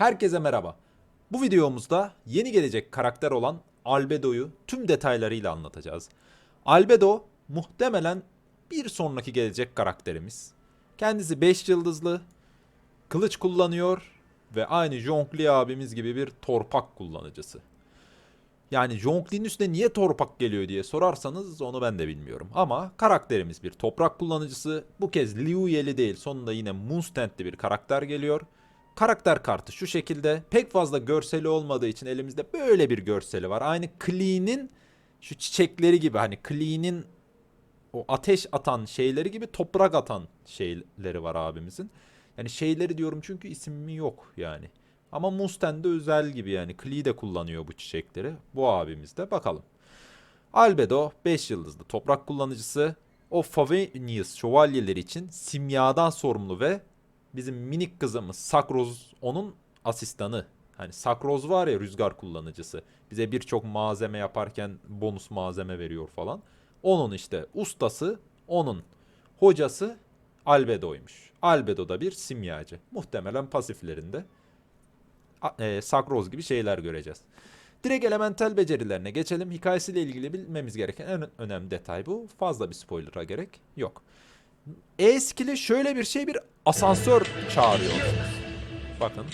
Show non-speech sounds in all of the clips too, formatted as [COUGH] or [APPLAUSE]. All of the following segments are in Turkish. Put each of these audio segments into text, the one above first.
Herkese merhaba. Bu videomuzda yeni gelecek karakter olan Albedo'yu tüm detaylarıyla anlatacağız. Albedo muhtemelen bir sonraki gelecek karakterimiz. Kendisi 5 yıldızlı, kılıç kullanıyor ve aynı Jonkli abimiz gibi bir torpak kullanıcısı. Yani Jonkli'nin üstüne niye torpak geliyor diye sorarsanız onu ben de bilmiyorum. Ama karakterimiz bir toprak kullanıcısı. Bu kez Liu Yeli değil sonunda yine Moonstand'li bir karakter geliyor. Karakter kartı şu şekilde. Pek fazla görseli olmadığı için elimizde böyle bir görseli var. Aynı Klee'nin şu çiçekleri gibi hani Klee'nin o ateş atan şeyleri gibi toprak atan şeyleri var abimizin. Yani şeyleri diyorum çünkü ismi yok yani. Ama Mustang'de özel gibi yani. Klee de kullanıyor bu çiçekleri. Bu abimiz de bakalım. Albedo 5 yıldızlı toprak kullanıcısı. O Favenius şövalyeleri için simyadan sorumlu ve bizim minik kızımız Sakroz onun asistanı. Hani Sakroz var ya rüzgar kullanıcısı. Bize birçok malzeme yaparken bonus malzeme veriyor falan. Onun işte ustası, onun hocası Albedo'ymuş. Albedo da bir simyacı. Muhtemelen pasiflerinde e, Sakroz gibi şeyler göreceğiz. Direkt elemental becerilerine geçelim. Hikayesiyle ilgili bilmemiz gereken en önemli detay bu. Fazla bir spoiler'a gerek yok. E skill'i şöyle bir şey bir asansör çağırıyor. Bakın.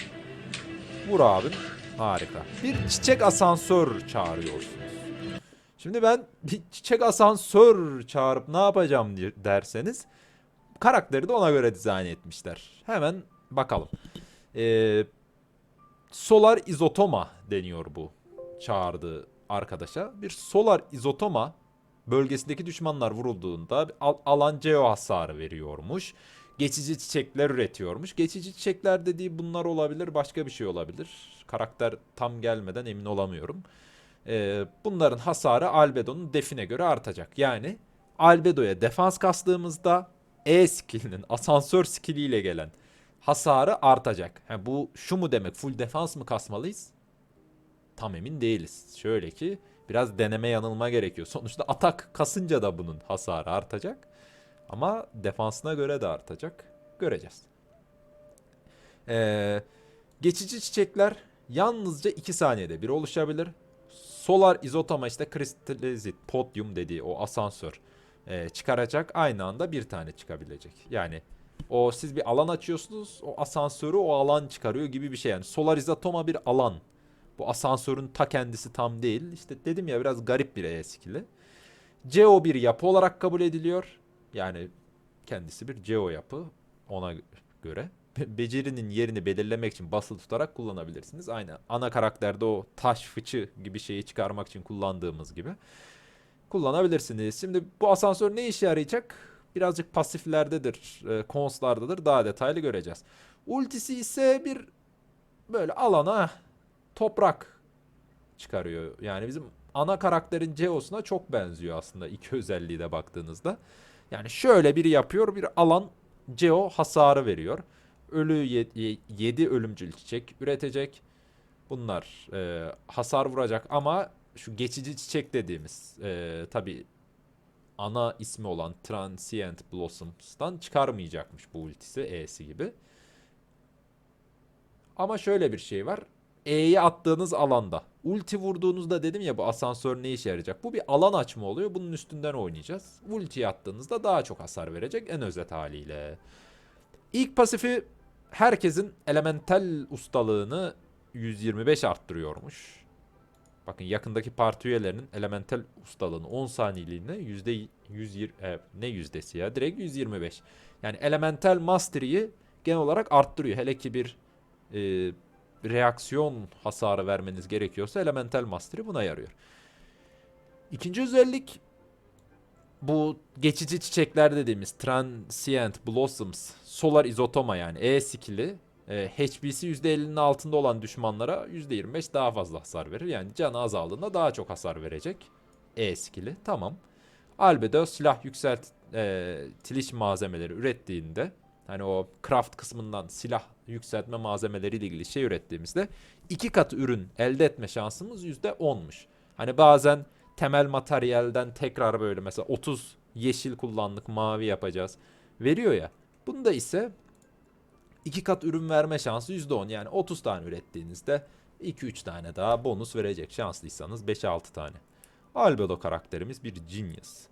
Vur abim. Harika. Bir çiçek asansör çağırıyorsunuz. Şimdi ben bir çiçek asansör çağırıp ne yapacağım derseniz karakteri de ona göre dizayn etmişler. Hemen bakalım. Ee, Solar izotoma deniyor bu çağırdığı arkadaşa. Bir solar izotoma bölgesindeki düşmanlar vurulduğunda al- alan geo hasarı veriyormuş. Geçici çiçekler üretiyormuş. Geçici çiçekler dediği bunlar olabilir, başka bir şey olabilir. Karakter tam gelmeden emin olamıyorum. Ee, bunların hasarı Albedo'nun define göre artacak. Yani Albedo'ya defans kastığımızda E skillinin asansör skilliyle gelen hasarı artacak. Ha, bu şu mu demek? Full defans mı kasmalıyız? Tam emin değiliz. Şöyle ki biraz deneme yanılma gerekiyor. Sonuçta atak kasınca da bunun hasarı artacak. Ama defansına göre de artacak. Göreceğiz. Ee, geçici çiçekler yalnızca 2 saniyede bir oluşabilir. Solar izotoma işte kristalizit podyum dediği o asansör e, çıkaracak. Aynı anda bir tane çıkabilecek. Yani o siz bir alan açıyorsunuz. O asansörü o alan çıkarıyor gibi bir şey. Yani solar izotoma bir alan. Bu asansörün ta kendisi tam değil. İşte dedim ya biraz garip bir E skill'i. Geo bir yapı olarak kabul ediliyor. Yani kendisi bir geo yapı ona göre. Be- Becerinin yerini belirlemek için basılı tutarak kullanabilirsiniz. Aynı ana karakterde o taş fıçı gibi şeyi çıkarmak için kullandığımız gibi kullanabilirsiniz. Şimdi bu asansör ne işe yarayacak? Birazcık pasiflerdedir, e, konslardadır. Daha detaylı göreceğiz. Ultisi ise bir böyle alana toprak çıkarıyor. Yani bizim ana karakterin Ceos'una çok benziyor aslında iki özelliği de baktığınızda. Yani şöyle biri yapıyor, bir alan Geo hasarı veriyor. Ölü 7 ölümcül çiçek üretecek. Bunlar e, hasar vuracak ama şu geçici çiçek dediğimiz e, tabi ana ismi olan Transient Blossoms'tan çıkarmayacakmış bu ultisi E'si gibi. Ama şöyle bir şey var. E'yi attığınız alanda. Ulti vurduğunuzda dedim ya bu asansör ne işe yarayacak? Bu bir alan açma oluyor. Bunun üstünden oynayacağız. Ultiyi attığınızda daha çok hasar verecek en özet haliyle. İlk pasifi herkesin elemental ustalığını 125 arttırıyormuş. Bakın yakındaki parti üyelerinin elemental ustalığını 10 saniyeliğine yüzde 120 e, ne yüzdesi ya direkt 125. Yani elemental mastery'yi genel olarak arttırıyor. Hele ki bir e, reaksiyon hasarı vermeniz gerekiyorsa elemental mastery buna yarıyor. İkinci özellik bu geçici çiçekler dediğimiz Transient Blossoms Solar Izotoma yani E skill'i e, HP'si %50'nin altında olan düşmanlara %25 daha fazla hasar verir. Yani canı azaldığında daha çok hasar verecek. E skill'i. Tamam. Albedo silah yükseltiliş malzemeleri ürettiğinde hani o craft kısmından silah yükseltme malzemeleriyle ilgili şey ürettiğimizde iki kat ürün elde etme şansımız %10'muş. Hani bazen temel materyalden tekrar böyle mesela 30 yeşil kullandık mavi yapacağız veriyor ya. Bunda ise iki kat ürün verme şansı %10 yani 30 tane ürettiğinizde 2-3 tane daha bonus verecek şanslıysanız 5-6 tane. Albedo karakterimiz bir genius.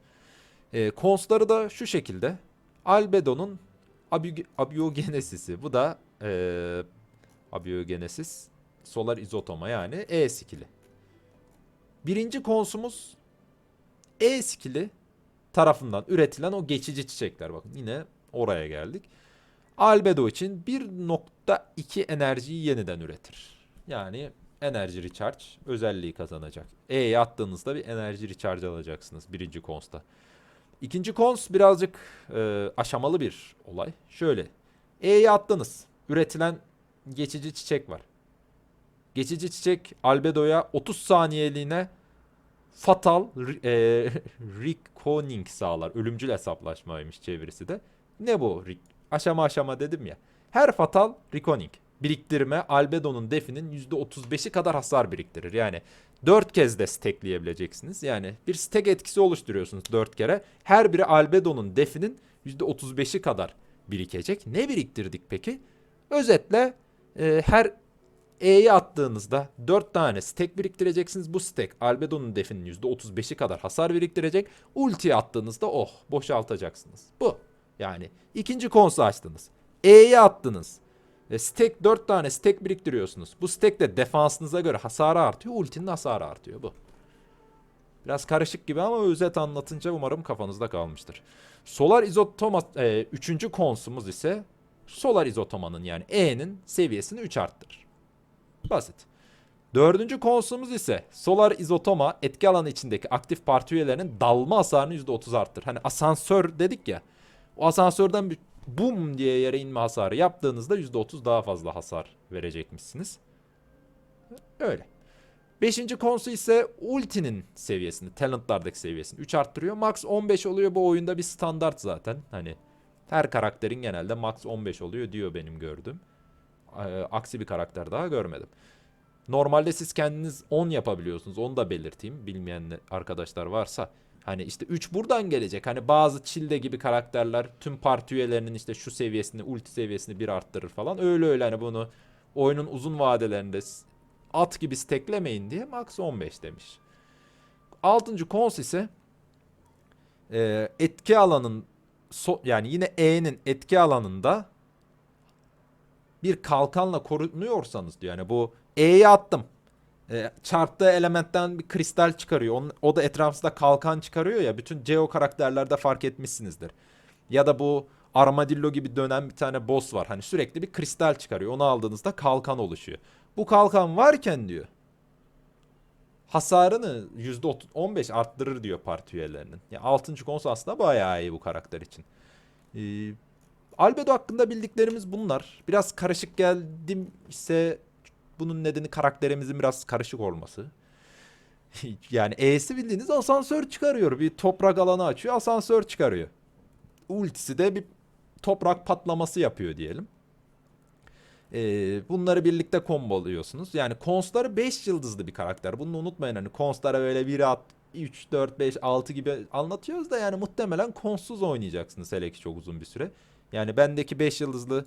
E, konsları da şu şekilde. Albedo'nun abi- abiyogenesisi. Bu da e, abiyogenesis solar izotoma yani E skili. Birinci konsumuz E skili tarafından üretilen o geçici çiçekler. Bakın yine oraya geldik. Albedo için 1.2 enerjiyi yeniden üretir. Yani enerji recharge özelliği kazanacak. E'ye attığınızda bir enerji recharge alacaksınız birinci konsta. İkinci kons birazcık e, aşamalı bir olay. Şöyle. E'ye attınız. Üretilen geçici çiçek var. Geçici çiçek albedoya 30 saniyeliğine fatal e, [LAUGHS] reckoning sağlar. Ölümcül hesaplaşmaymış çevirisi de. Ne bu? Aşama aşama dedim ya. Her fatal reckoning biriktirme albedonun definin %35'i kadar hasar biriktirir. Yani 4 kez de stackleyebileceksiniz. Yani bir stack etkisi oluşturuyorsunuz 4 kere. Her biri albedonun definin %35'i kadar birikecek. Ne biriktirdik peki? Özetle e, her E'ye attığınızda 4 tane stack biriktireceksiniz. Bu stack albedonun definin %35'i kadar hasar biriktirecek. Ultiye attığınızda oh boşaltacaksınız. Bu. Yani ikinci konsu açtınız. E'ye attınız. E, stack 4 tane stack biriktiriyorsunuz. Bu stack de defansınıza göre hasarı artıyor. Ultinin hasarı artıyor bu. Biraz karışık gibi ama özet anlatınca umarım kafanızda kalmıştır. Solar izotoma 3. E, konsumuz ise Solar izotomanın yani E'nin seviyesini 3 arttırır. Basit. Dördüncü konsumuz ise Solar izotoma etki alanı içindeki aktif parti üyelerinin dalma hasarını %30 arttırır. Hani asansör dedik ya. O asansörden bir bum diye yere inme hasarı yaptığınızda %30 daha fazla hasar verecekmişsiniz. Öyle. Beşinci konsu ise ultinin seviyesini, talentlardaki seviyesini 3 arttırıyor. Max 15 oluyor bu oyunda bir standart zaten. Hani her karakterin genelde max 15 oluyor diyor benim gördüğüm. Ee, Aksi bir karakter daha görmedim. Normalde siz kendiniz 10 yapabiliyorsunuz. Onu da belirteyim. Bilmeyen arkadaşlar varsa. Hani işte 3 buradan gelecek. Hani bazı Çilde gibi karakterler tüm parti üyelerinin işte şu seviyesini, ulti seviyesini bir arttırır falan. Öyle öyle hani bunu oyunun uzun vadelerinde at gibi steklemeyin diye max 15 demiş. Altıncı kons ise e, etki alanın so- yani yine E'nin etki alanında bir kalkanla korunuyorsanız diyor. Yani bu E'ye attım. E, çarptığı elementten bir kristal çıkarıyor. Onun, o da etrafında kalkan çıkarıyor ya. Bütün Geo karakterlerde fark etmişsinizdir. Ya da bu Armadillo gibi dönen bir tane boss var. Hani sürekli bir kristal çıkarıyor. Onu aldığınızda kalkan oluşuyor. Bu kalkan varken diyor hasarını %15 arttırır diyor parti üyelerinin. Ya 6. kons aslında bayağı iyi bu karakter için. Ee, Albedo hakkında bildiklerimiz bunlar. Biraz karışık geldim ise bunun nedeni karakterimizin biraz karışık olması. [LAUGHS] yani E'si bildiğiniz asansör çıkarıyor. Bir toprak alanı açıyor, asansör çıkarıyor. Ultisi de bir toprak patlaması yapıyor diyelim. Ee, bunları birlikte komboluyorsunuz. Yani Konsları 5 yıldızlı bir karakter. Bunu unutmayın hani Konslara böyle 1 at 3, 4, 5, 6 gibi anlatıyoruz da yani muhtemelen konsuz oynayacaksınız hele ki çok uzun bir süre. Yani bendeki 5 yıldızlı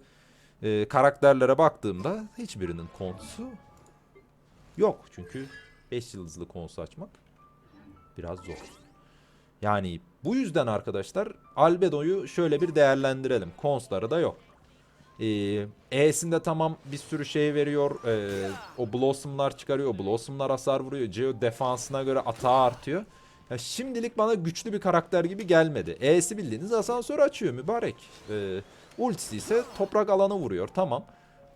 e, karakterlere baktığımda hiçbirinin konsu yok. Çünkü 5 yıldızlı konsu açmak biraz zor. Yani bu yüzden arkadaşlar Albedo'yu şöyle bir değerlendirelim. Konsları da yok. Ee, E'sinde tamam bir sürü şey veriyor. Ee, o Blossom'lar çıkarıyor. Blossom'lar hasar vuruyor. Geo defansına göre atağı artıyor. Ya şimdilik bana güçlü bir karakter gibi gelmedi. E'si bildiğiniz asansör açıyor mübarek. Ee, ultisi ise toprak alanı vuruyor tamam.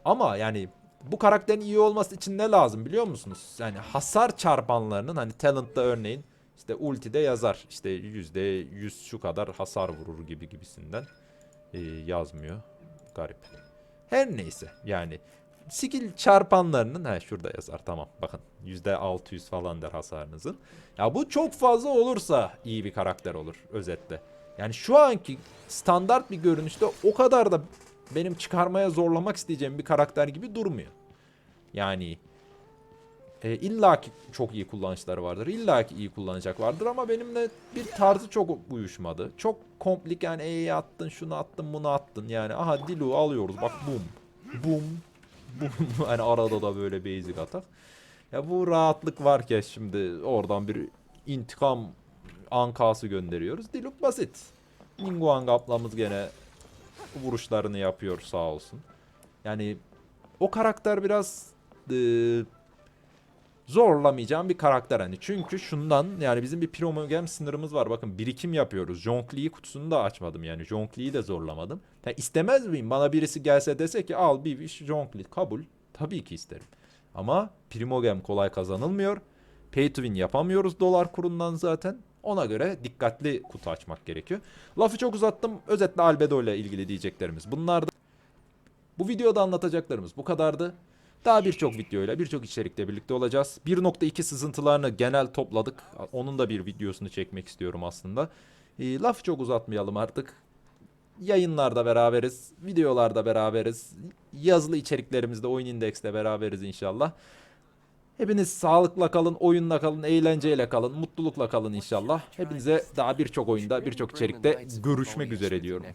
Ama yani bu karakterin iyi olması için ne lazım biliyor musunuz? Yani hasar çarpanlarının hani talent'ta örneğin işte ultide yazar. İşte yüzde yüz şu kadar hasar vurur gibi gibisinden Ee, yazmıyor. Garip. Her neyse yani skill çarpanlarının ha şurada yazar tamam bakın yüzde 600 falan der hasarınızın. Ya bu çok fazla olursa iyi bir karakter olur özetle. Yani şu anki standart bir görünüşte o kadar da benim çıkarmaya zorlamak isteyeceğim bir karakter gibi durmuyor. Yani e, illa ki çok iyi kullanışları vardır. İlla ki iyi kullanacak vardır ama benimle bir tarzı çok uyuşmadı. Çok komplik yani E'yi attın, şunu attın, bunu attın. Yani aha Dilu alıyoruz bak bum. Bum. [LAUGHS] Bum. hani arada da böyle basic atak. Ya bu rahatlık varken şimdi oradan bir intikam ankası gönderiyoruz. Diluk basit. Ningguang ablamız gene vuruşlarını yapıyor sağ olsun. Yani o karakter biraz eee, zorlamayacağım bir karakter hani. Çünkü şundan yani bizim bir promogem sınırımız var. Bakın birikim yapıyoruz. Jonkli'yi kutusunu da açmadım yani. Jonkli'yi de zorlamadım. Ya istemez miyim? Bana birisi gelse dese ki al bir iş Jonkli kabul. Tabii ki isterim. Ama primogem kolay kazanılmıyor. Pay to win yapamıyoruz dolar kurundan zaten. Ona göre dikkatli kutu açmak gerekiyor. Lafı çok uzattım. Özetle Albedo ile ilgili diyeceklerimiz. Bunlar da bu videoda anlatacaklarımız bu kadardı. Daha birçok videoyla, birçok içerikle birlikte olacağız. 1.2 sızıntılarını genel topladık. Onun da bir videosunu çekmek istiyorum aslında. E, lafı çok uzatmayalım artık. Yayınlarda beraberiz, videolarda beraberiz. Yazılı içeriklerimizde Oyun Index'le beraberiz inşallah. Hepiniz sağlıkla kalın, oyunla kalın, eğlenceyle kalın, mutlulukla kalın inşallah. Hepinize daha birçok oyunda, birçok içerikte görüşmek üzere diyorum.